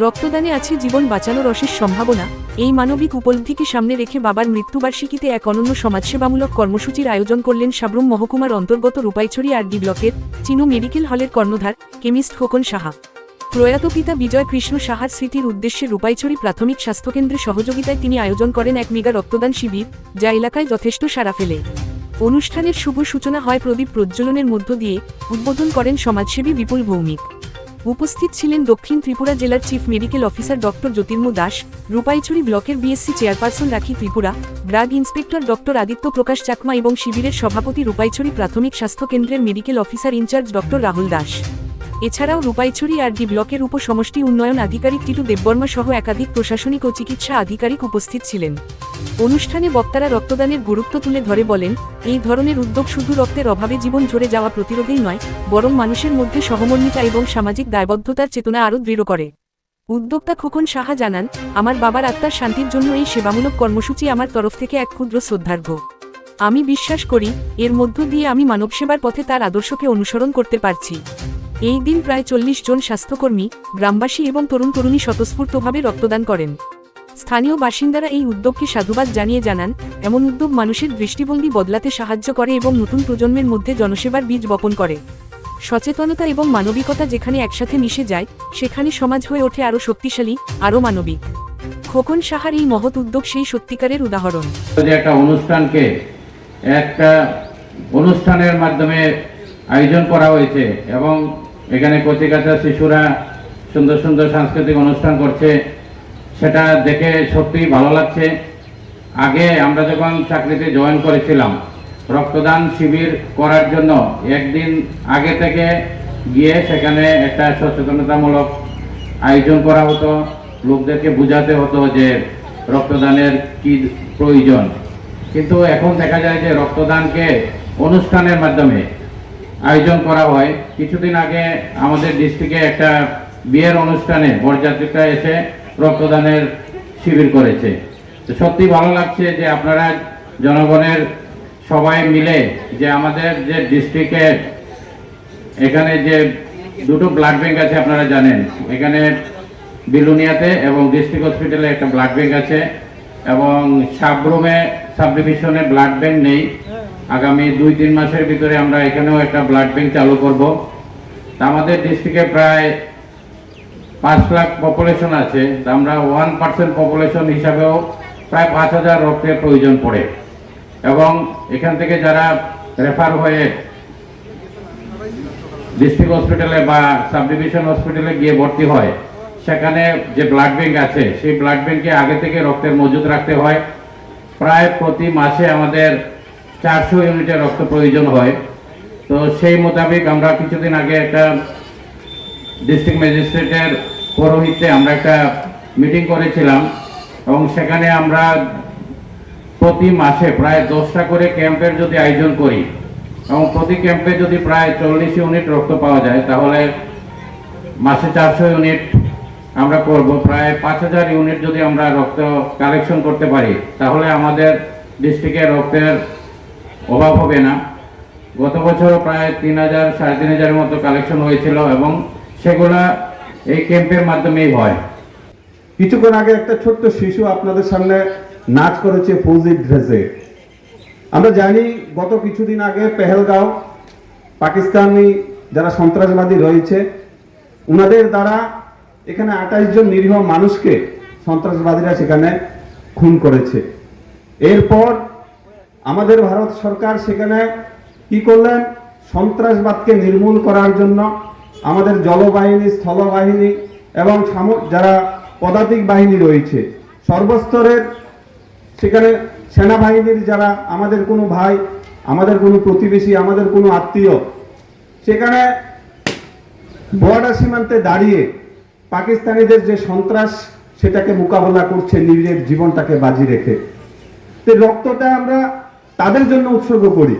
রক্তদানে আছে জীবন বাঁচানোর অশেষ সম্ভাবনা। এই মানবিক উপলব্ধিকে সামনে রেখে বাবার মৃত্যুবার্ষিকীতে এক অনন্য সমাজসেবামূলক কর্মসূচির আয়োজন করলেন সাবরুম মহকুমার অন্তর্গত রূপাইছড়ি আর ডি ব্লকের চিনু মেডিকেল হলের কর্ণধার কেমিস্ট খোকন সাহা। প্রয়াত পিতা বিজয় কৃষ্ণ সাহার স্মৃতির উদ্দেশ্যে রূপাইছড়ি প্রাথমিক স্বাস্থ্যকেন্দ্রের সহযোগিতায় তিনি আয়োজন করেন এক মেগা রক্তদান শিবির, যা এলাকায় যথেষ্ট সাড়া ফেলে। অনুষ্ঠানের শুভ সূচনা হয় প্রদীপ প্রজ্বলনের মধ্য দিয়ে, উদ্বোধন করেন সমাজসেবী বিপুল ভৌমিক। উপস্থিত ছিলেন দক্ষিণ ত্রিপুরা জেলার chief medical officer doctor Jyotirmoy Das, Rupaichhari ব্লকের BSC chairperson Rakhi Tripura drug inspector doctor Aditya Prakash Chakma এবং শিবিরের সভাপতি রূপাইছড়ি প্রাথমিক স্বাস্থ্য কেন্দ্রের medical officer incharge doctor Rahul Das. এছাড়াও রূপাইছড়ি আর ডি ব্লকের উপসমষ্টি উন্নয়ন আধিকারিক টিটু দেববর্মা সহ একাধিক প্রশাসনিক ও চিকিৎসা আধিকারিক উপস্থিত ছিলেন। অনুষ্ঠানে বক্তারা রক্তদানের গুরুত্ব তুলে ধরে বলেন, এই ধরনের উদ্যোগ শুধু রক্তের অভাবে জীবন ঝরে যাওয়া প্রতিরোধেই নয়, বরং মানুষের মধ্যে সহমর্মিতা এবং সামাজিক দায়বদ্ধতার চেতনা আরও দৃঢ় করে। উদ্যোক্তা খোকন সাহা জানান, আমার বাবার আত্মার শান্তির জন্য এই সেবামূলক কর্মসূচি আমার তরফ থেকে এক ক্ষুদ্র শ্রদ্ধার্ঘ। আমি বিশ্বাস করি, এর মধ্য দিয়ে আমি মানবসেবার পথে তার আদর্শকে অনুসরণ করতে পারছি। এই দিন প্রায় চল্লিশ জন স্বাস্থ্যকর্মী, গ্রামবাসী এবং তরুণ তরুণী স্বতঃস্ফূর্তভাবে রক্তদান করেন। স্থানীয় বাসিন্দারা এই উদ্যোগকে সাধুবাদ জানিয়ে জানান, এমন উদ্যোগ মানুষের দৃষ্টিভঙ্গি বদলাতে সাহায্য করে এবং নতুন প্রজন্মের মধ্যে জনসেবার বীজ বপন করে। সচেতনতা এবং মানবিকতা যেখানে একসাথে মিশে যায়, সেখানে সমাজ হয়ে ওঠে আরও শক্তিশালী, আরও মানবিক। খোকন সাহার এই মহৎ উদ্যোগ সেই সত্যিকারের উদাহরণ। একটা অনুষ্ঠানকে একটা অনুষ্ঠানের মাধ্যমে আয়োজন করা হয়েছে এবং এখানে কচিকাচা শিশুরা সুন্দর সুন্দর সাংস্কৃতিক অনুষ্ঠান করছে। সেটা দেখে সত্যিই ভালো লাগছে। আগে আমরা যখন চাকরিতে জয়েন করেছিলাম, রক্তদান শিবির করার জন্য একদিন আগে থেকে গিয়ে সেখানে একটা সচেতনতামূলক আয়োজন করা হতো। লোকদেরকে বোঝাতে হতো যে রক্তদানের কি প্রয়োজন। কিন্তু এখন দেখা যায় যে রক্তদানকে অনুষ্ঠানের মাধ্যমে আয়োজন করা হয়। কিছুদিন আগে আমাদের ডিস্ট্রিক্টে একটা বিয়ের অনুষ্ঠানে বরযাত্রীরা এসে রক্তদানের শিবির করেছে। তো সত্যি ভালো লাগছে যে আপনারা জনগণের সবাই মিলে যে আমাদের যে ডিস্ট্রিক্টে এখানে যে দুটো ব্লাড ব্যাংক আছে আপনারা জানেন। এখানে বিলুনিয়াতে এবং ডিস্ট্রিক্ট হসপিটালে একটা ব্লাড ব্যাংক আছে এবং সাবরুমে সাব ডিভিশনে ব্লাড ব্যাংক নেই। আগামী দুই, তিন মাসের ভিতরে আমরা এখানেও একটা ব্লাড ব্যাংক চালু করব। আমাদের ডিস্ট্রিক্টে প্রায় পাঁচ লাখ পপুলেশন আছে। তা আমরা ওয়ান পার্সেন্ট পপুলেশন হিসাবেও প্রায় পাঁচ হাজার রক্তের প্রয়োজন পড়ে। এবং এখান থেকে যারা রেফার হয়ে ডিস্ট্রিক্ট হসপিটালে বা সাব ডিভিশন হসপিটালে গিয়ে ভর্তি হয়, সেখানে যে ব্লাড ব্যাংক আছে, সেই ব্লাড ব্যাংকে আগে থেকে রক্তের মজুদ রাখতে হয়। প্রায় প্রতি মাসে আমাদের চারশো ইউনিটের রক্ত প্রয়োজন হয়। তো সেই মোতাবেক আমরা কিছুদিন আগে একটা ডিস্ট্রিক্ট ম্যাজিস্ট্রেটের পৌরোহিত্যে আমরা একটা মিটিং করেছিলাম এবং সেখানে আমরা প্রতি মাসে প্রায় দশটা করে ক্যাম্পের যদি আয়োজন করি এবং প্রতি ক্যাম্পে যদি প্রায় চল্লিশ ইউনিট রক্ত পাওয়া যায়, তাহলে মাসে চারশো ইউনিট আমরা করব। প্রায় পাঁচ হাজার ইউনিট যদি আমরা রক্ত কালেকশন করতে পারি, তাহলে আমাদের ডিস্ট্রিক্টের রক্তের অভাব হবে না। গত বছর প্রায় তিন হাজার, সাড়ে তিন হাজারের মতো কালেকশন হয়েছিল এবং সেগুলা এই ক্যাম্পের মাধ্যমেই হয়। কিছুক্ষণ আগে একটা ছোট্ট শিশু আপনাদের সামনে নাচ করেছে ফৌজি ড্রেসে আমরা জানি গত কিছুদিন আগে পেহেলগাঁও পাকিস্তানি যারা সন্ত্রাসবাদী রয়েছে, উনাদের দ্বারা এখানে আঠাইশ জন নিরীহ মানুষকে সন্ত্রাসবাদীরা সেখানে খুন করেছে। এরপর আমাদের ভারত সরকার সেখানে কি করলেন? সন্ত্রাসবাদকে নির্মূল করার জন্য আমাদের জলবাহিনী, স্থলবাহিনী এবং যারা পদাতিক বাহিনী রয়েছে, সর্বস্তরের সেখানে সেনাবাহিনীর যারা আমাদের কোনো ভাই, আমাদের কোনো প্রতিবেশী, আমাদের কোনো আত্মীয়, সেখানে বর্ডার সীমান্তে দাঁড়িয়ে পাকিস্তানিদের যে সন্ত্রাস, সেটাকে মোকাবেলা করছে, নিজের জীবনটাকে বাজি রেখে। রক্তটা আমরা তাদের জন্য উৎসর্গ করি।